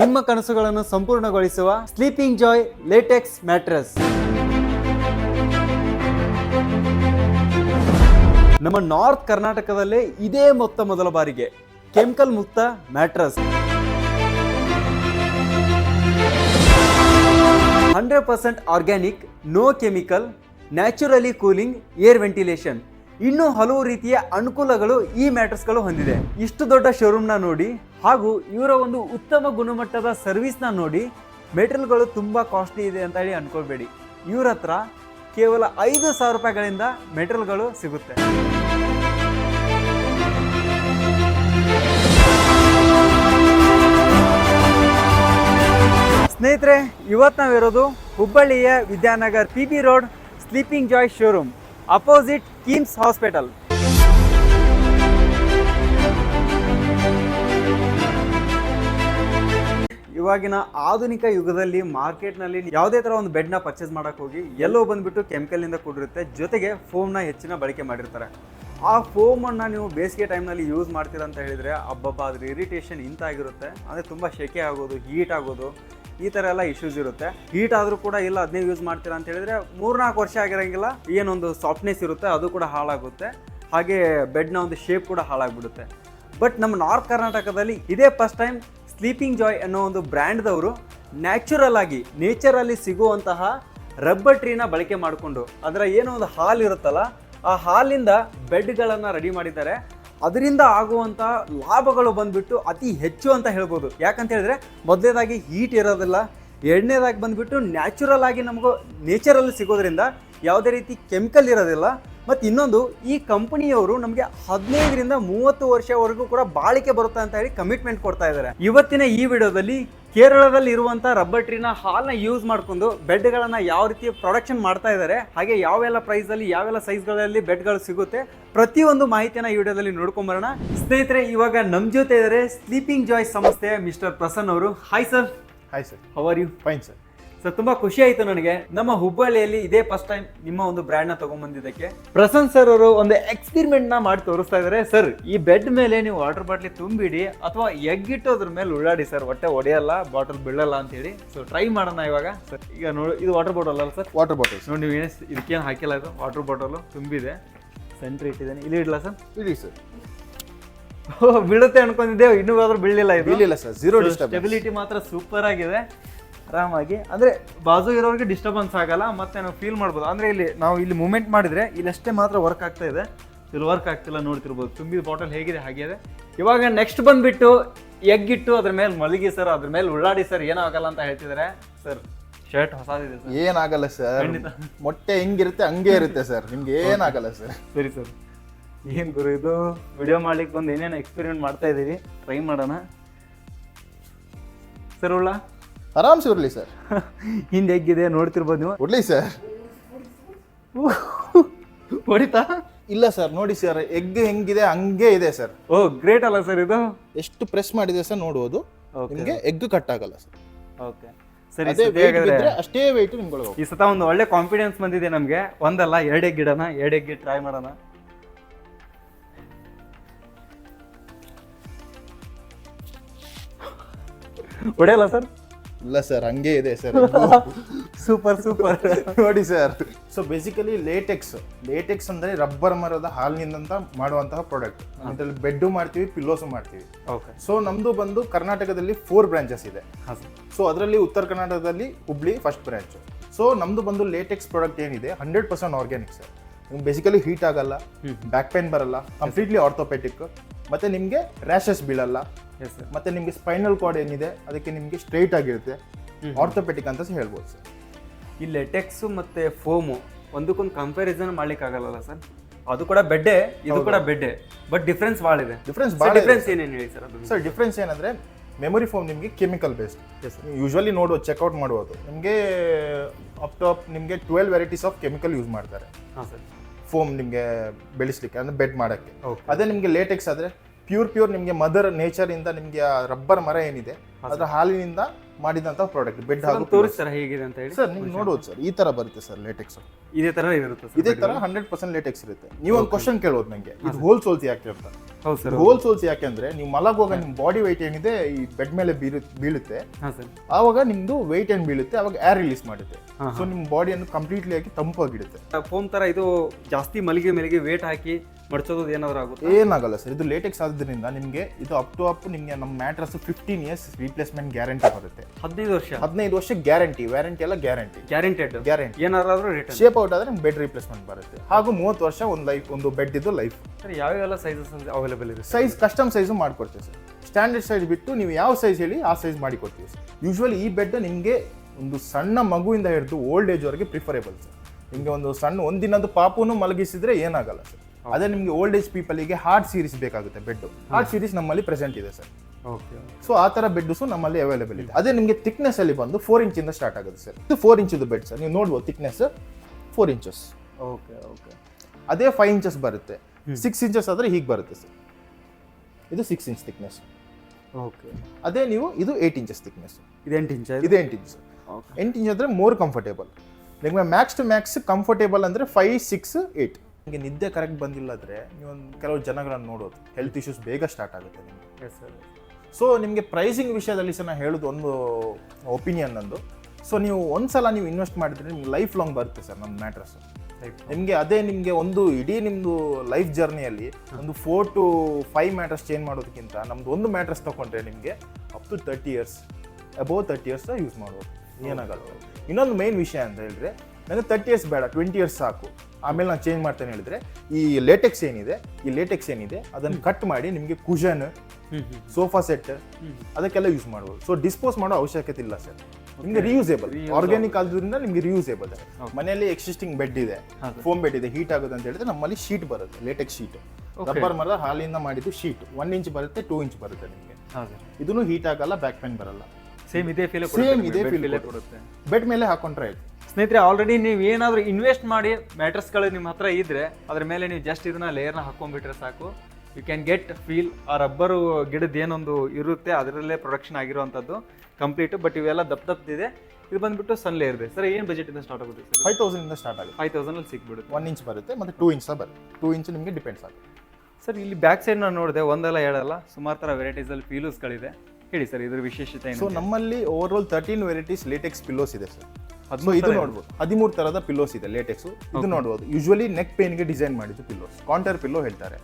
ನಿಮ್ಮ ಕನಸುಗಳನ್ನು ಸಂಪೂರ್ಣಗೊಳಿಸುವ ಸ್ಲೀಪಿಂಗ್ ಜಾಯ್ ಲೇಟೆಕ್ಸ್ ಮ್ಯಾಟ್ರಸ್ ನಮ್ಮ ನಾರ್ತ್ ಕರ್ನಾಟಕದಲ್ಲೇ ಇದೇ ಮೊತ್ತ ಮೊದಲ ಬಾರಿಗೆ ಕೆಮಿಕಲ್ ಮುಕ್ತ mattress hundred percent organic, no chemical, naturally cooling, air ventilation. ಇನ್ನೂ ಹಲವು ರೀತಿಯ ಅನುಕೂಲಗಳು ಈ ಮ್ಯಾಟ್ರಸ್ಗಳು ಹೊಂದಿದೆ. ಇಷ್ಟು ದೊಡ್ಡ ಶೋರೂಮ್ನ ನೋಡಿ ಹಾಗೂ ಇವರ ಒಂದು ಉತ್ತಮ ಗುಣಮಟ್ಟದ ಸರ್ವಿಸ್ನ ನೋಡಿ ಮೆಟೀರಿಯಲ್ಗಳು ತುಂಬ ಕಾಸ್ಟ್ಲಿ ಇದೆ ಅಂತ ಹೇಳಿ ಅನ್ಕೊಳ್ಬೇಡಿ. ಇವ್ರ ಹತ್ರ ಕೇವಲ ಐದು ಸಾವಿರ ರೂಪಾಯಿಗಳಿಂದ ಮೆಟೀರಿಯಲ್ಗಳು ಸಿಗುತ್ತೆ. ಸ್ನೇಹಿತರೆ, ಇವತ್ತು ನಾವಿರೋದು ಹುಬ್ಬಳ್ಳಿಯ Vidyanagar P B road sleeping joy showroom. Opposite KIMS hospital ಇವಾಗಿನ ಆಧುನಿಕ ಯುಗದಲ್ಲಿ ಮಾರ್ಕೆಟ್ನಲ್ಲಿ ಯಾವುದೇ ಥರ ಒಂದು ಬೆಡ್ನ ಪರ್ಚೇಸ್ ಮಾಡಕ್ಕೆ ಹೋಗಿ, ಎಲ್ಲೋ ಬಂದ್ಬಿಟ್ಟು ಕೆಮಿಕಲ್ನಿಂದ ಕೂಡಿರುತ್ತೆ, ಜೊತೆಗೆ ಫೋಮ್ನ ಹೆಚ್ಚಿನ ಬಳಕೆ ಮಾಡಿರ್ತಾರೆ. ಆ ಫೋಮನ್ನು ನೀವು ಬೇಸಿಗೆ ಟೈಮ್ನಲ್ಲಿ ಯೂಸ್ ಮಾಡ್ತೀರಾ ಅಂತ ಹೇಳಿದರೆ, ಅಬ್ಬಬ್ಬ, ಅದ್ರ ಇರಿಟೇಷನ್ ಇಂತಾಗಿರುತ್ತೆ. ಅಂದರೆ ತುಂಬ ಶೆಕೆ ಆಗೋದು ಹೀಟ್ ಆಗೋದು. ಈ ಥರ ಎಲ್ಲ ಇಶ್ಯೂಸ್ ಇರುತ್ತೆ. ಹೀಟ್ ಆದರೂ ಕೂಡ ಇಲ್ಲ ಅದನ್ನೇ ಯೂಸ್ ಮಾಡ್ತೀರಾ ಅಂತ ಹೇಳಿದ್ರೆ ಮೂರ್ನಾಲ್ಕು ವರ್ಷ ಆಗಿರಂಗಿಲ್ಲ, ಏನೊಂದು ಸಾಫ್ಟ್ನೆಸ್ ಇರುತ್ತೆ, ಅದು ಕೂಡ ಹಾಳಾಗುತ್ತೆ. ಹಾಗೆ ಬೆಡ್ನ ಒಂದು ಶೇಪ್ ಕೂಡ ಹಾಳಾಗ್ಬಿಡುತ್ತೆ. ಬಟ್ ನಮ್ಮ ನಾರ್ತ್ ಕರ್ನಾಟಕದಲ್ಲಿ ಇದೇ ಫಸ್ಟ್ ಟೈಮ್ ಸ್ಲೀಪಿಂಗ್ ಜಾಯ್ ಅನ್ನೋ ಒಂದು ಬ್ರ್ಯಾಂಡ್ದವರು ನ್ಯಾಚುರಲ್ ಆಗಿ ನೇಚರಲ್ಲಿ ಸಿಗುವಂತಹ ರಬ್ಬರ್ ಟ್ರೀನ ಬಳಕೆ ಮಾಡಿಕೊಂಡು ಅದರ ಏನೋ ಒಂದು ಹಾಲು ಇರುತ್ತಲ್ಲ, ಆ ಹಾಲಿಂದ ಬೆಡ್ಗಳನ್ನು ರೆಡಿ ಮಾಡಿದ್ದಾರೆ. ಅದರಿಂದ ಆಗುವಂಥ ಲಾಭಗಳು ಬಂದ್ಬಿಟ್ಟು ಅತಿ ಹೆಚ್ಚು ಅಂತ ಹೇಳ್ಬೋದು. ಯಾಕಂತ ಹೇಳಿದ್ರೆ ಮೊದಲನೇದಾಗಿ ಹೀಟ್ ಇರೋದಿಲ್ಲ, ಎರಡನೇದಾಗಿ ಬಂದ್ಬಿಟ್ಟು ನ್ಯಾಚುರಲ್ ಆಗಿ ನಮಗೂ ನೇಚರಲ್ಲಿ ಸಿಗೋದ್ರಿಂದ ಯಾವುದೇ ರೀತಿ ಕೆಮಿಕಲ್ ಇರೋದಿಲ್ಲ. ಮತ್ತು ಇನ್ನೊಂದು, ಈ ಕಂಪನಿಯವರು ನಮಗೆ ಹದಿನೈದರಿಂದ ಮೂವತ್ತು ವರ್ಷವರೆಗೂ ಕೂಡ ಬಾಳಿಕೆ ಬರುತ್ತೆ ಅಂತ ಹೇಳಿ ಕಮಿಟ್ಮೆಂಟ್ ಕೊಡ್ತಾ ಇದ್ದಾರೆ ಇವತ್ತಿನ ಈ ವಿಡಿಯೋದಲ್ಲಿ ಕೇರಳದಲ್ಲಿ ಇರುವಂಥ ರಬ್ಬರ್ ಟ್ರೀನ ಹಾಲನ್ನ ಯೂಸ್ ಮಾಡ್ಕೊಂಡು ಬೆಡ್ಗಳನ್ನು ಯಾವ ರೀತಿ ಪ್ರೊಡಕ್ಷನ್ ಮಾಡ್ತಾ ಇದ್ದಾರೆ ಹಾಗೆ ಯಾವೆಲ್ಲ ಪ್ರೈಸಲ್ಲಿ ಯಾವೆಲ್ಲ ಸೈಜ್ಗಳಲ್ಲಿ ಬೆಡ್ಗಳು ಸಿಗುತ್ತೆ ಪ್ರತಿಯೊಂದು ಮಾಹಿತಿನ ಈ ವಿಡಿಯೋದಲ್ಲಿ ನೋಡ್ಕೊಂಬರೋಣ. ಸ್ನೇಹಿತರೆ ಇವಾಗ ನಮ್ಮ ಜೊತೆ ಇದ್ದಾರೆ ಸ್ಲೀಪಿಂಗ್ ಜಾಯ್ ಸಂಸ್ಥೆಯ ಮಿಸ್ಟರ್ ಪ್ರಸನ್ನ ಅವರು. Hi sir hi sir how are you fine sir sir ತುಂಬಾ ಖುಷಿ ಆಯ್ತು ನನಗೆ. ನಮ್ಮ ಹುಬ್ಬಳ್ಳಿಯಲ್ಲಿ ಇದೇ ಫಸ್ಟ್ ಟೈಮ್ ನಿಮ್ಮ ಒಂದು ಬ್ರ್ಯಾಂಡ್ನ ತಗೊಂಡ್ಬಂದಿದ್ದಕ್ಕೆ ಪ್ರಸನ್ ಸರ್ ಅವರು ಒಂದು ಎಕ್ಸ್ಪೆರಿಮೆಂಟ್ನ ಮಾಡಿ ತೋರಿಸ್ತಾ ಇದಾರೆ ಸರ್ ಈ ಬೆಡ್ ಮೇಲೆ ನೀವು ವಾಟರ್ ಬಾಟ್ಲಿ ತುಂಬಿಡಿ ಅಥವಾ ಎಗ್ ಇಟ್ಟು ಅದ್ರ ಮೇಲೆ ಉಳ್ಳಾಡಿ ಸರ್ ಹೊಟ್ಟೆ ಒಡೆಯಲ್ಲ ಬಾಟಲ್ ಬೀಳಲ್ಲ ಅಂತ ಹೇಳಿ. ಸೊ ಟ್ರೈ ಮಾಡೋಣ ಇವಾಗ. ಸರ್ ಈಗ ನೋಡಿ ಇದು ವಾಟರ್ ಬಾಟಲ್ ಅಲ್ಲ ಸರ್ ವಾಟರ್ ಬಾಟಲ್ ನೋಡಿ ನೀವು ಏನೇ ಇದಕ್ಕೇನು ಹಾಕಿಲ್ಲ ಇದು? ವಾಟರ್ ಬಾಟಲ್ ತುಂಬಿದೆ. ಸೆಂಟ್ರ್ ಇಟ್ಟಿದ್ದೇನೆ ಇಲ್ಲಿ ಇಡಲ ಸರ್? ಇಡಿ ಸರ್. ಓ ಬಿಡುತ್ತೆ ಅನ್ಕೊಂಡಿದ್ದೆ. ಇನ್ನೂ ಆದ್ರೂ ಬೀಳಲಿಲ್ಲ ಇದು? ಇಲ್ಲ ಸರ್. ಡಿಸ್ಟರ್ಬ್ ಸ್ಟೆಬಿಲಿಟಿ ಮಾತ್ರ ಸೂಪರ್ ಆಗಿದೆ. ಆರಾಮಾಗಿ. ಅಂದ್ರೆ ಬಾಜು ಇರೋರಿಗೆ ಡಿಸ್ಟರ್ಬೆನ್ಸ್ ಆಗಲ್ಲ ಮತ್ತೆ ನಾವು ಫೀಲ್ ಮಾಡ್ಬೋದು. ಅಂದ್ರೆ ಇಲ್ಲಿ ನಾವು ಇಲ್ಲಿ ಮೂಮೆಂಟ್ ಮಾಡಿದ್ರೆ ಇಲ್ಲಷ್ಟೇ ಮಾತ್ರ ವರ್ಕ್ ಆಗ್ತಾ ಇದೆ. ಇಲ್ಲಿ ವರ್ಕ್ ಆಗ್ತಿಲ್ಲ ನೋಡ್ತಿರ್ಬೋದು. ತುಂಬಿದ ಬಾಟಲ್ ಹೇಗಿದೆ ಹಾಗೆ ಇದೆ. ಇವಾಗ ನೆಕ್ಸ್ಟ್ ಬಂದ್ಬಿಟ್ಟು ಎಗ್ ಇಟ್ಟು ಅದ್ರ ಮೇಲೆ ಮಲಗಿ ಸರ್ ಅದ್ರ ಮೇಲೆ ಉಳ್ಳಾಡಿ ಸರ್ ಏನಾಗಲ್ಲ ಅಂತ ಹೇಳ್ತಿದ್ದಾರೆ ಸರ್ ಶರ್ಟ್ ಹೊಸದಿದೆ ಸರ್ ಏನಾಗಲ್ಲ ಸರ್. ಮೊಟ್ಟೆ ಹೆಂಗಿರುತ್ತೆ ಹಂಗೆ ಇರುತ್ತೆ ಸರ್ ನಿಮ್ಗೆ ಏನಾಗಲ್ಲ ಸರ್ ಸರಿ ಸರ್ ಏನು ಗುರು ಇದು? ವಿಡಿಯೋ ಮಾಡ್ಲಿಕ್ಕೆ ಬಂದು ಏನೇನು ಎಕ್ಸ್ಪೆರಿಮೆಂಟ್ ಮಾಡ್ತಾ ಇದ್ದೀವಿ ಟ್ರೈ ಮಾಡೋಣ. ಸರ್ ಉಳ್ಳ? ಆರಾಮ್ಸೆ ಉರ್ಲಿ ಸರ್ ಹಿಂದೆ ಹೆಗ್ಗಿದೆ ನೋಡ್ತಿರ್ಬೋದು ನೀವು? ಉರ್ಲಿ ಸರ್ ಹೊಡಿತಾ? ಇಲ್ಲ ಸರ್ ನೋಡಿ ಸರ್ ಎಗ್ ಹೆಂಗಿದೆ ಹಂಗೆ ಇದೆ ಸರ್ ಓ ಗ್ರೇಟ್ ಅಲ್ಲ ಸರ್ ಇದು? ಎಷ್ಟು ಪ್ರೆಸ್ ಮಾಡಿದೆ ಸರ್ ನಿಮಗೆ ನಿಮ್ಗೆ ಎಗ್ ಕಟ್ ಆಗಲ್ಲ ಸರ್ ಓಕೆ ಸರಿ ಅಷ್ಟೇ ವೆಯ್ಟ್ ಈ ಸತ ಒಂದು ಒಳ್ಳೆ ಕಾನ್ಫಿಡೆನ್ಸ್ ಬಂದಿದೆ ನಮಗೆ. ಒಂದಲ್ಲ ಎರಡೇ ಗಿಡನ ಎರಡೇ ಗಿಡ ಟ್ರೈ ಮಾಡೋಣ. ಹೊಡೆಯಲ್ಲ ಸರ್? ಇಲ್ಲ ಸರ್ ಹಂಗೆ ಇದೆ ಸರ್. ಸೂಪರ್ ಸೂಪರ್ ನೋಡಿ sir so basically latex latex ಅಂದ್ರೆ ರಬ್ಬರ್ ಮರದ ಹಾಲಿನಿಂದ ಮಾಡುವಂತಹ ಪ್ರಾಡಕ್ಟ್ ಅದ್ರಲ್ಲಿ ಬೆಡ್ ಮಾಡ್ತೀವಿ ಪಿಲ್ಲೋಸು ಮಾಡ್ತೀವಿ. ಓಕೆ ಸೊ ನಮ್ದು ಬಂದು ಕರ್ನಾಟಕದಲ್ಲಿ ಫೋರ್ ಬ್ರಾಂಚಸ್ ಇದೆ. ಸೊ ಅದರಲ್ಲಿ ಉತ್ತರ ಕರ್ನಾಟಕದಲ್ಲಿ ಹುಬ್ಳಿ ಫಸ್ಟ್ ಬ್ರಾಂಚ್ ಸೊ ನಮ್ದು ಬಂದು ಲೇಟೆಕ್ಸ್ ಪ್ರಾಡಕ್ಟ್ ಏನಿದೆ ಹಂಡ್ರೆಡ್ ಪರ್ಸೆಂಟ್ ಆರ್ಗ್ಯಾನಿಕ್ ಸರ್ ನಿಮ್ಗೆ ಬೇಸಿಕಲಿ ಹೀಟ್ ಆಗಲ್ಲ ಬ್ಯಾಕ್ ಪೇನ್ ಬರಲ್ಲ ಕಂಪ್ಲೀಟ್ಲಿ ಆರ್ಥೋಪೆಟಿಕ್ ಮತ್ತೆ ನಿಮಗೆ ರ್ಯಾಷಸ್ ಬೀಳಲ್ಲ. ಎಸ್ ಸರ್ ಮತ್ತೆ ನಿಮಗೆ ಸ್ಪೈನಲ್ ಕಾರ್ಡ್ ಏನಿದೆ ಅದಕ್ಕೆ ನಿಮಗೆ ಸ್ಟ್ರೈಟ್ ಆಗಿರುತ್ತೆ. ಆರ್ಥೋಪೆಟಿಕ್ ಅಂತ ಹೇಳ್ಬೋದು ಸರ್ ಈ ಲೆಟೆಕ್ಸು ಮತ್ತು ಫೋಮು ಒಂದಕ್ಕೊಂದು ಕಂಪ್ಯಾರಿಸನ್ ಮಾಡ್ಲಿಕ್ಕೆ ಆಗಲ್ಲ ಸರ್ ಅದು ಕೂಡ ಬೆಡ್ಡೆ ಇದು ಕೂಡ ಬೆಡ್ಡೆ ಬಟ್ ಡಿಫ್ರೆನ್ಸ್ ಭಾಳ ಇದೆ. ಡಿಫ್ರೆನ್ಸ್ ಭಾಳ ಡಿಫ್ರೆನ್ಸ್ ಏನೇನು ಹೇಳಿ ಸರ್ ಅದು? ಸರ್ ಡಿಫ್ರೆನ್ಸ್ ಏನಂದರೆ ಮೆಮೊರಿ ಫೋಮ್ ನಿಮಗೆ ಕೆಮಿಕಲ್ ಬೇಸ್ಡ್ ಯೂಶ್ವಲಿ ನೋಡೋದು ಚೆಕ್ಔಟ್ ಮಾಡುವುದು. ನಿಮಗೆ ಅಪ್ ಟು ಅಪ್ ನಿಮಗೆ twelve varieties of chemical use ಮಾಡ್ತಾರೆ. ಹಾಂ ಸರ್ ಫೋಮ್ ನಿಮಗೆ ಬೆಳೆಸಲಿಕ್ಕೆ ಅಂದರೆ ಬೆಡ್ ಮಾಡೋಕ್ಕೆ. ಅದೇ ನಿಮಗೆ ಲೇಟೆಕ್ಸ್ ಆದರೆ ಪ್ಯೂರ್ ಪ್ಯೂರ್ ನಿಮಗೆ ಮದರ್ ನೇಚರಿಂದ ನಿಮಗೆ ರಬ್ಬರ್ ಮರ ಏನಿದೆ ಅದರ ಹಾಲಿನಿಂದ ಮಾಡಿದಂತ ಪ್ರಾಡಕ್ಟ್ ಬೆಡ್ ಹಾಗೂ ತೋರಿಸ್ತಾರ ಹೇಗಿದೆ ಅಂತ ಹೇಳಿ. ಸರ್ ನೀವು ನೋಡಬಹುದು ಸರ್ ಈ ತರ ಬರುತ್ತೆ ಸರ್ ಲೇಟೆಕ್ಸ್ ಇದೇ ತರ ಇರುತ್ತೆ ಸರ್ ಇದೇ ತರ ಹಂಡ್ರೆಡ್ ಪರ್ಸೆಂಟ್ ಲೇಟೆಕ್ಸ್ ಇರುತ್ತೆ. ನೀವು ಒಂದು ಕ್ವಶನ್ ಕೇಳೋದು ನಂಗೆ. ಇದು ಹೋಲ್ ಸೋಲ್ಸ್ ಯಾಕೆ ಅಂತ. ಹೌದು ಸರ್ ಹೋಲ್ ಸೋಲ್ಸ್ ಯಾಕೆ ಅಂದ್ರೆ ನೀವು ಮಲಗುವಾಗ ನಿಮ್ ಬಾಡಿ weight ಏನಿದೆ ಈ ಬೆಡ್ ಮೇಲೆ ಬೀಳುತ್ತೆ. ಆವಾಗ ನಿಮ್ದು weight ಏನ್ ಬೀಳುತ್ತೆ ಅವಾಗ ಏರ್ ರಿಲೀಸ್ ಮಾಡುತ್ತೆ. ಸೊ ನಿಮ್ ಬಾಡಿಯನ್ನು ಕಂಪ್ಲೀಟ್ಲಿ ಆಗಿ ತಂಪಾಗಿಡುತ್ತೆ. ಫೋಮ್ ತರ ಇದು ಜಾಸ್ತಿ ಮಲಿಗೆ ಮೇಲೆ ವೇಟ್ ಹಾಕಿ ಮಡ್ಚೋದು ಏನಾದ್ರು ಆಗುತ್ತೆ? ಏನಾಗಲ್ಲ ಸರ್ ಇದು ಲೇಟೆಕ್ಸ್ ಆದ್ರಿಂದ ನಿಮಗೆ ಇದು ಅಪ್ ಟು ಅಪ್ ನಿಮಗೆ ನಮ್ಮ mattress fifteen years replacement guarantee ಬರುತ್ತೆ. ಹದಿನೈದು ವರ್ಷ? ಹದಿನೈದು ವರ್ಷ ಗ್ಯಾರಂಟಿ ವ್ಯಾರಂಟಿ ಎಲ್ಲ ಗ್ಯಾರಂಟಿ ಗ್ಯಾರಂಟೆಡ್ ಗ್ಯಾರಂಟಿ ಏನಾದ್ರು ರಿಟರ್ನ್ ಶೇಪ್ ಔಟ್ ಆದ್ರೆ ಬೆಡ್ ರೀಪ್ಲೇಸ್ಮೆಂಟ್ ಬರುತ್ತೆ. ಹಾಗೂ ಮೂವತ್ತು ವರ್ಷ ಒಂದು ಲೈಫ್ ಒಂದು ಬೆಡ್ ಇದು ಲೈಫ್ ಸರ್ ಯಾವ್ಯಾವ ಸೈಜಸ್ ಅವೈಲೇಬಲ್ ಇದೆ ಸೈಜ್ ಕಸ್ಟಮ್ ಸೈಜು ಮಾಡ್ಕೊಡ್ತೀವಿ ಸರ್. ಸ್ಟ್ಯಾಂಡರ್ಡ್ ಸೈಜ್ ಬಿಟ್ಟು ನೀವು ಯಾವ ಸೈಜ್ ಹೇಳಿ ಆ ಸೈಜ್ ಮಾಡಿಕೊಡ್ತೀವಿ ಸರ್. ಯೂಶ್ವಲಿ ಈ ಬೆಡ್ ನಿಮಗೆ ಒಂದು ಸಣ್ಣ ಮಗುವಿಂದ ಹಿಡಿದು ಓಲ್ಡ್ ಏಜ್ ವರೆಗೆ ಪ್ರಿಫರೇಬಲ್ ಸರ್. ನಿಮಗೆ ಒಂದು ಸಣ್ಣ ಒಂದಿನದ್ದು ಪಾಪುನು ಮಲಗಿಸಿದ್ರೆ ಏನಾಗಲ್ಲ ಸರ್. ಅದೇ ನಿಮಗೆ ಓಲ್ಡ್ ಏಜ್ ಪೀಪಲ್ಗೆ ಹಾರ್ಟ್ ಸೀರೀಸ್ ಬೇಕಾಗುತ್ತೆ ಬೆಡ್ ಹಾರ್ಟ್ ಸೀರೀಸ್ ನಮ್ಮಲ್ಲಿ ಪ್ರೆಸೆಂಟ್ ಇದೆ ಸರ್ ಓಕೆ ಸೊ ಆ ಥರ ಬೆಡ್ಸು ನಮ್ಮಲ್ಲಿ ಅವೈಲೇಬಲ್ ಇದೆ. ಅದೇ ನಿಮಗೆ ಥಿಕ್ನೆಸ್ ಅಲ್ಲಿ ಬಂದು ಫೋರ್ ಇಂಚಿಂದ ಸ್ಟಾರ್ಟ್ ಆಗುತ್ತೆ ಸರ್ ಇದು ಫೋರ್ ಇಂಚ್ ಬೆಡ್ ಸರ್ ನೀವು ನೋಡ್ಬೋದು thickness four inches okay okay ಅದೇ ಫೈವ್ ಇಂಚಸ್ ಬರುತ್ತೆ. ಸಿಕ್ಸ್ ಇಂಚಸ್ ಆದರೆ ಹೀಗೆ ಬರುತ್ತೆ ಸರ್ ಇದು ಸಿಕ್ಸ್ ಇಂಚ್ ಥಿಕ್ನೆಸ್ ಓಕೆ ಅದೇ ನೀವು ಇದು ಏಟ್ ಇಂಚಸ್ ಥಿಕ್ನೆಸ್ ಇದು ಎಂಟು ಇಂಚ್ ಇದು? ಎಂಟು ಇಂಚ್ ಎಂಟು ಇಂಚ್ ಅಂದರೆ ಮೋರ್ ಕಂಫರ್ಟೇಬಲ್ ನಿಮಗೆ ಮ್ಯಾಕ್ಸ್ ಟು ಮ್ಯಾಕ್ಸ್ ಕಂಫರ್ಟೇಬಲ್ ಅಂದರೆ ಫೈವ್ ಸಿಕ್ಸ್ ಏಯ್ಟ್ ನಿಮಗೆ ನಿದ್ದೆ ಕರೆಕ್ಟ್ ಬಂದಿಲ್ಲ ಅಂದರೆ ನೀವೊಂದು ಕೆಲವು ಜನಗಳನ್ನು ನೋಡೋದು. ಹೆಲ್ತ್ ಇಶ್ಯೂಸ್ ಬೇಗ ಸ್ಟಾರ್ಟ್ ಆಗುತ್ತೆ ನಿಮಗೆ. ಎಸ್ ಸರ್ ಸೊ ನಿಮಗೆ ಪ್ರೈಸಿಂಗ್ ವಿಷಯದಲ್ಲಿ ಸಹ ನಾನು ಹೇಳೋದು ಒಂದು ಒಪಿನಿಯನ್ ನಂದು. ಸೊ ನೀವು ಒಂದ್ಸಲ ನೀವು ಇನ್ವೆಸ್ಟ್ ಮಾಡಿದ್ರೆ ನಿಮ್ಗೆ ಲೈಫ್ ಲಾಂಗ್ ಬರುತ್ತೆ ಸರ್ ನಮ್ಮ ಮ್ಯಾಟ್ರಸ್ ನಿಮಗೆ ಅದೇ ನಿಮಗೆ ಒಂದು ಇಡೀ ನಿಮ್ಮದು ಲೈಫ್ ಜರ್ನಿಯಲ್ಲಿ ಒಂದು four to five mattress change ಮಾಡೋದಕ್ಕಿಂತ ನಮ್ದು ಒಂದು ಮ್ಯಾಟ್ರಸ್ ತೊಗೊಂಡ್ರೆ ನಿಮಗೆ up to thirty years above thirty years use ಮಾಡ್ಬೋದು. ಏನಾಗಲ್ಲ. ಇನ್ನೊಂದು ಮೇನ್ ವಿಷಯ ಅಂತ ಹೇಳಿದ್ರೆ ನನಗೆ ತರ್ಟಿ ಇಯರ್ಸ್ ಬೇಡ ಟ್ವೆಂಟಿ ಇಯರ್ಸ್ ಸಾಕು. ಆಮೇಲೆ ನಾನು ಚೇಂಜ್ ಮಾಡ್ತೇನೆ ಹೇಳಿದ್ರೆ ಈ ಲೇಟೆಕ್ಸ್ ಏನಿದೆ ಈ ಲೇಟೆಕ್ಸ್ ಏನಿದೆ ಅದನ್ನು ಕಟ್ ಮಾಡಿ ನಿಮಗೆ ಕುಷನ್ ಸೋಫಾ ಸೆಟ್ ಅದಕ್ಕೆಲ್ಲ ಯೂಸ್ ಮಾಡ್ಬೋದು. ಸೊ ಡಿಸ್ಪೋಸ್ ಮಾಡೋ ಅವಶ್ಯಕತೆ ಇಲ್ಲ ಸರ್ ನಿಮ್ಗೆ ರಿಯೂಸೇಬಲ್ ಆರ್ಗ್ಯಾನಿಕ್ ಆದ್ರಿಂದ ನಿಮ್ಗೆ ರಿಯೂಸೇಬಲ್ ಮನೆಯಲ್ಲಿ ಎಕ್ಸಿಸ್ಟಿಂಗ್ ಬೆಡ್ ಇದೆ ಫೋಮ್ ಬೆಡ್ ಇದೆ ಹೀಟ್ ಆಗುತ್ತೆ ಅಂತ ಹೇಳಿದ್ರೆ ನಮ್ಮಲ್ಲಿ ಶೀಟ್ ಬರುತ್ತೆ ಲೇಟೆಕ್ಸ್ ಶೀಟ್ ರಬ್ಬರ್ ಮರದ ಹಾಲಿಂದ ಮಾಡಿದ್ದು ಶೀಟ್ ಒನ್ ಇಂಚ್ ಬರುತ್ತೆ ಟೂ ಇಂಚ್ ಬರುತ್ತೆ ನಿಮಗೆ. ಇದನ್ನು ಹೀಟ್ ಆಗಲ್ಲ ಬ್ಯಾಕ್ ಪೇನ್ ಬರಲ್ಲ. ಸೇಮ್ ಇದೇ ಫೀಲ್ ಸೇಮ್ ಇದೇ ಫೀಲ್ ಕೊಡುತ್ತೆ. ಬೆಡ್ ಮೇಲೆ ಹಾಕೊಂಡ್ರೆ ಆಯ್ತು. ಸ್ನೇಹಿತರೆ ಆಲ್ರೆಡಿ ನೀವು ಏನಾದರೂ ಇನ್ವೆಸ್ಟ್ ಮಾಡಿ ಮ್ಯಾಟ್ರಸ್ಗಳು ನಿಮ್ಮ ಹತ್ರ ಇದ್ರೆ ಅದ್ರ ಮೇಲೆ ನೀವು ಜಸ್ಟ್ ಇದನ್ನ ಲೇಯರ್ನ ಹಾಕೊಂಡ್ಬಿಟ್ರೆ ಸಾಕು. ಯು ಕ್ಯಾನ್ ಗೆಟ್ ಫೀಲ್ ಆ ರಬ್ಬರು ಗಿಡದ ಏನೊಂದು ಇರುತ್ತೆ ಅದರಲ್ಲೇ ಪ್ರೊಡಕ್ಷನ್ ಆಗಿರುವಂಥದ್ದು ಕಂಪ್ಲೀಟ್ ಬಟ್ ಇವೆಲ್ಲ ದಪ್ಪ ದಪ್ಪದಿದೆ ಇದು. ಬಂದ್ಬಿಟ್ಟು ಸನ್ ಲೇಯರ್ ಇದೆ ಸರ್ ಏನು ಬಜೆಟ್ ಇಂದ ಸ್ಟಾರ್ಟ್ ಆಗುತ್ತೆ ಸರ್? ಫೈವ್ ತೌಸಂಡ್ ಇಂದ ಸ್ಟಾರ್ಟ್ ಆಗುತ್ತೆ. ಫೈವ್ ತೌಸಂಡ್ ಅಲ್ಲಿ ಸಿಕ್ಬಿಡುತ್ತೆ. ಒನ್ ಇಂಚ್ ಬರುತ್ತೆ ಮತ್ತೆ ಟೂ ಇಂಚ್ ಸಹ ಬರುತ್ತೆ. ಟೂ ಇಂಚ್ ನಿಮಗೆ ಡಿಪೆಂಡ್ಸ್ ಆಗುತ್ತೆ. ಸರ್ ಇಲ್ಲಿ ಬ್ಯಾಕ್ ಸೈಡ್ ನಾನು ನೋಡಿದೆ ಒಂದಲ್ಲ ಎರಡಲ್ಲ ಸುಮಾರು ಥರ ವೆರೈಟೀಸಲ್ಲಿ ಫೀಲೂಸ್ಗಳಿದೆ ಹೇಳಿ ಸರ್ ಇದರ ವಿಶೇಷತೆ ಸೊ ಏನು ನಮ್ಮಲ್ಲಿ over all thirteen varieties latex pillows ಇದೆ ಸರ್. ಸೊ ಹದಿಮೂರು ಇದು ನೋಡ್ಬೋದು. ಹದಿಮೂರು ತರದ ಪಿಲ್ಲೋಸ್ ಇದೆ ಲೇಟೆಕ್ಸ್ ಇದು ನೋಡ್ಬೋದು. ಯೂಶುವಲಿ ನೆಕ್ ಪೇನ್ಗೆ ಡಿಸೈನ್ ಮಾಡಿದ್ದು ಪಿಲ್ಲೋಸ್ ಕಾಂಟರ್ ಪಿಲ್ಲೋ ಹೇಳ್ತಾರೆ.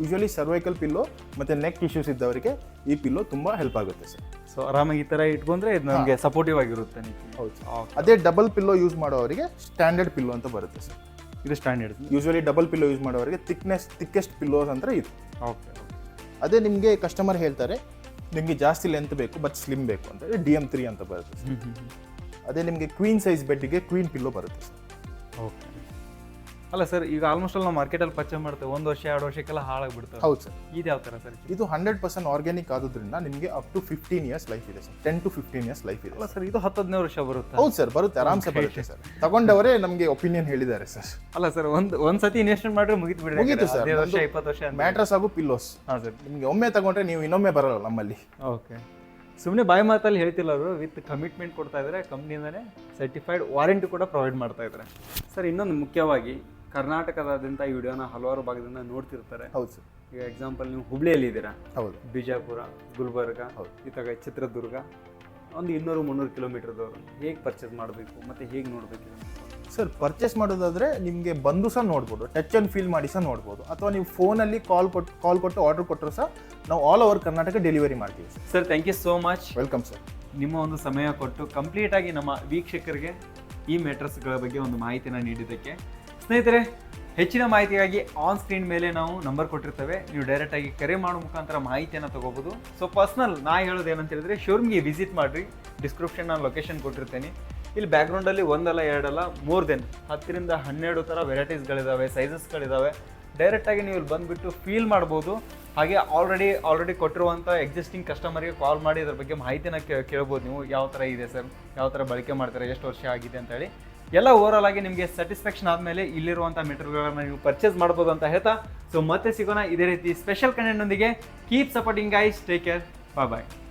ಯೂಶ್ವಲಿ ಸರ್ವೈಕಲ್ ಪಿಲ್ಲೋ ಮತ್ತೆ ನೆಕ್ ಇಶ್ಯೂಸ್ ಇದ್ದವರಿಗೆ ಈ ಪಿಲ್ಲೋ ತುಂಬಾ ಹೆಲ್ಪ್ ಆಗುತ್ತೆ ಸರ್. ಸೊ ಆರಾಮಾಗಿ ಈ ಥರ ಇಟ್ಕೊಂಡ್ರೆ ಇದು ನಮಗೆ ಸಪೋರ್ಟಿವ್ ಆಗಿರುತ್ತೆ ಹೌದು ಅದೇ ಡಬಲ್ ಪಿಲ್ಲೋ ಯೂಸ್ ಮಾಡೋವರಿಗೆ ಸ್ಟ್ಯಾಂಡರ್ಡ್ ಪಿಲ್ಲೋ ಅಂತ ಬರುತ್ತೆ ಸರ್. ಇದು standard usually double pillow use ಮಾಡೋವರಿಗೆ thickness thickest pillows ಅಂದ್ರೆ ಇದು. ಓಕೆ ಅದೇ ನಿಮಗೆ ಕಸ್ಟಮರ್ ಹೇಳ್ತಾರೆ ನಿಮಗೆ ಜಾಸ್ತಿ ಲೆಂತ್ ಬೇಕು ಬಟ್ ಸ್ಲಿಮ್ ಬೇಕು ಅಂತ ಡಿ ಎಂ ತ್ರೀ ಅಂತ ಬರುತ್ತೆ ಸರ್ ಅದೇ ನಿಮಗೆ ಕ್ವೀನ್ ಸೈಜ್ ಬೆಡ್ಗೆ ಕ್ವೀನ್ ಪಿಲ್ಲೋ ಬರುತ್ತೆ ಸರ್ ಓಕೆ ಅಲ್ಲ ಸರ್ ಈಗ ಆಲ್ಮೋಸ್ಟ್ ಅಲ್ಲಿ ನಾವು ಮಾರ್ಕೆಟಲ್ಲಿ ಪರ್ಚೇಸ್ ಮಾಡ್ತೇವೆ. ಒಂದು ವರ್ಷ ಎರಡು ವರ್ಷಕ್ಕೆಲ್ಲ ಹಾಳಾಗ್ಬಿಡ್ತವೆ. ಹೌದು ಸರ್. ಇದು ಯಾವ ಥರ ಸರ್ ಇದು? ಹಂಡ್ರೆಡ್ ಪರ್ಸೆಂಟ್ ಆರ್ಗ್ಯಾನಿಕ್ ಆದ್ರಿಂದ ನಿಮಗೆ up to fifteen years life ಇದೆ sir. Ten to fifteen years life ಇದೆ ಅಲ್ಲ ಸರ್ ಇದು ಹತ್ತು ಹದಿನೈದು ವರ್ಷ ಬರುತ್ತೆ? ಹೌದು ಸರ್ ಬರುತ್ತೆ. ಆರಾಮ್ಸೆ ಬರುತ್ತೆ ಸರ್. ತಗೊಂಡವರೇ ನಮಗೆ ಒಪಿನಿಯನ್ ಹೇಳಿದ್ದಾರೆ ಸರ್. ಅಲ್ಲ ಸರ್ ಒಂದು ಒಂದು ಸತಿ ಇನ್ವೆಸ್ಟ್ಮೆಂಟ್ ಮಾಡಿದ್ರೆ ಮುಗಿತು ಬಿಡಿ ಮುಗಿತು ಸರ್. ವರ್ಷ ಇಪ್ಪತ್ತು ವರ್ಷ ಮ್ಯಾಟ್ರಸ್ ಹಾಗೂ ಪಿಲ್ಲೋಸ್ ಹಾಂ ಸರ್. ನಿಮಗೆ ಒಮ್ಮೆ ತಗೊಂಡ್ರೆ ನೀವು ಇನ್ನೊಮ್ಮೆ ಬರಲ್ಲ ನಮ್ಮಲ್ಲಿ. ಓಕೆ ಸುಮ್ಮನೆ ಬಾಯಿ ಮಾತಲ್ಲಿ ಹೇಳ್ತಿಲ್ಲ ಅವರು ವಿತ್ ಕಮಿಟ್ಮೆಂಟ್ ಕೊಡ್ತಾ ಇದ್ದಾರೆ ಕಂಪ್ನಿಯಿಂದನೇ ಸರ್ಟಿಫೈಡ್ ವಾರಂಟಿ ಕೂಡ ಪ್ರೊವೈಡ್ ಮಾಡ್ತಾ ಇದ್ದಾರೆ. ಸರ್ ಇನ್ನೊಂದು ಮುಖ್ಯವಾಗಿ ಕರ್ನಾಟಕದಾದ್ಯಂತ ಈ ವಿಡಿಯೋನ ಹಲವಾರು ಭಾಗದಿಂದ ನೋಡ್ತಿರ್ತಾರೆ. ಹೌದು ಸರ್. ಈಗ ಎಕ್ಸಾಂಪಲ್ ನೀವು ಹುಬ್ಳಿಯಲ್ಲಿ ಇದ್ದೀರಾ? ಹೌದು. ಬಿಜಾಪುರ ಗುಲ್ಬರ್ಗ ಹೌದು. ಇತ್ತಾಗ ಚಿತ್ರದುರ್ಗ ಒಂದು ಇನ್ನೂರು ಮುನ್ನೂರು ಕಿಲೋಮೀಟರ್ದವರು ಹೇಗೆ ಪರ್ಚೇಸ್ ಮಾಡಬೇಕು ಮತ್ತು ಹೇಗೆ ನೋಡಬೇಕು ಸರ್ ಪರ್ಚೇಸ್ ಮಾಡೋದಾದರೆ ನಿಮಗೆ ಬಂದು ಸಹ ನೋಡ್ಬೋದು ಟಚ್ ಆ್ಯಂಡ್ ಫೀಲ್ ಮಾಡಿ ಸಹ ನೋಡ್ಬೋದು. ಅಥವಾ ನೀವು ಫೋನಲ್ಲಿ ಕಾಲ್ ಕೊಟ್ಟು ಕಾಲ್ ಕೊಟ್ಟು ಆರ್ಡರ್ ಕೊಟ್ಟರು ಸಹ ನಾವು ಆಲ್ ಓವರ್ ಕರ್ನಾಟಕ ಡೆಲಿವರಿ ಮಾಡ್ತೀವಿ sir. Thank you so much welcome sir ನಿಮ್ಮ ಒಂದು ಸಮಯ ಕೊಟ್ಟು ಕಂಪ್ಲೀಟಾಗಿ ನಮ್ಮ ವೀಕ್ಷಕರಿಗೆ ಈ ಮ್ಯಾಟ್ರಸ್ಗಳ ಬಗ್ಗೆ ಒಂದು ಮಾಹಿತಿನ ನೀಡಿದ್ದಕ್ಕೆ ಸ್ನೇಹಿತರೆ, ಹೆಚ್ಚಿನ ಮಾಹಿತಿಗಾಗಿ ಆನ್ ಸ್ಕ್ರೀನ್ ಮೇಲೆ ನಾವು ನಂಬರ್ ಕೊಟ್ಟಿರ್ತೇವೆ. ನೀವು ಡೈರೆಕ್ಟ್ ಆಗಿ ಕರೆ ಮಾಡೋ ಮುಖಾಂತರ ಮಾಹಿತಿಯನ್ನು ತಗೋಬಹುದು ಸೊ ಪರ್ಸ್ನಲ್ ನಾ ಹೇಳೋದು ಏನಂತ ಹೇಳಿದ್ರೆ ಶೋರೂಮ್ಗೆ ವಿಸಿಟ್ ಮಾಡಿರಿ. ಡಿಸ್ಕ್ರಿಪ್ಷನ್ ನಾನು ಲೊಕೇಶನ್ ಕೊಟ್ಟಿರ್ತೇನೆ. ಇಲ್ಲಿ ಬ್ಯಾಕ್ಗ್ರೌಂಡಲ್ಲಿ ಒಂದಲ್ಲ, ಎರಡಲ್ಲ ಮೋರ್ ದೆನ್ ಹತ್ತರಿಂದ ಹನ್ನೆರಡು ಥರ ವೆರೈಟೀಸ್ಗಳಿದ್ದಾವೆ ಸೈಜಸ್ಗಳಿದ್ದಾವೆ ಡೈರೆಕ್ಟಾಗಿ ನೀವು ಇಲ್ಲಿ ಬಂದುಬಿಟ್ಟು ಫೀಲ್ ಮಾಡ್ಬೋದು. ಹಾಗೆ ಆಲ್ರೆಡಿ ಆಲ್ರೆಡಿ ಕೊಟ್ಟಿರುವಂಥ ಎಕ್ಸಿಸ್ಟಿಂಗ್ ಕಸ್ಟಮರ್ಗೆ ಕಾಲ್ ಮಾಡಿ ಅದ್ರ ಬಗ್ಗೆ ಮಾಹಿತಿನ ಕೇಳ್ಬೋದು ನೀವು. ಯಾವ ಥರ ಇದೆ ಸರ್? ಯಾವ ಥರ ಬಳಕೆ ಮಾಡ್ತಾರೆ? ಎಷ್ಟು ವರ್ಷ ಆಗಿದೆ ಅಂತ ಹೇಳಿ. ಎಲ್ಲ ಓವರ್ ಆಗಿ ನಿಮಗೆ ಸ್ಯಾಟಿಸ್ಫ್ಯಾಕ್ಷನ್ ಆದಮೇಲೆ ಇಲ್ಲಿರುವಂಥ ಮೆಟೀರಿಯಲ್ಗಳನ್ನ ನೀವು ಪರ್ಚೇಸ್ ಮಾಡ್ಬೋದು ಅಂತ ಹೇಳ್ತಾ ಸೊ ಮತ್ತೆ ಸಿಗೋಣ ಇದೇ ರೀತಿ special ಕಂಟೆಂಟ್ನೊಂದಿಗೆ keep supporting guys take care bye bye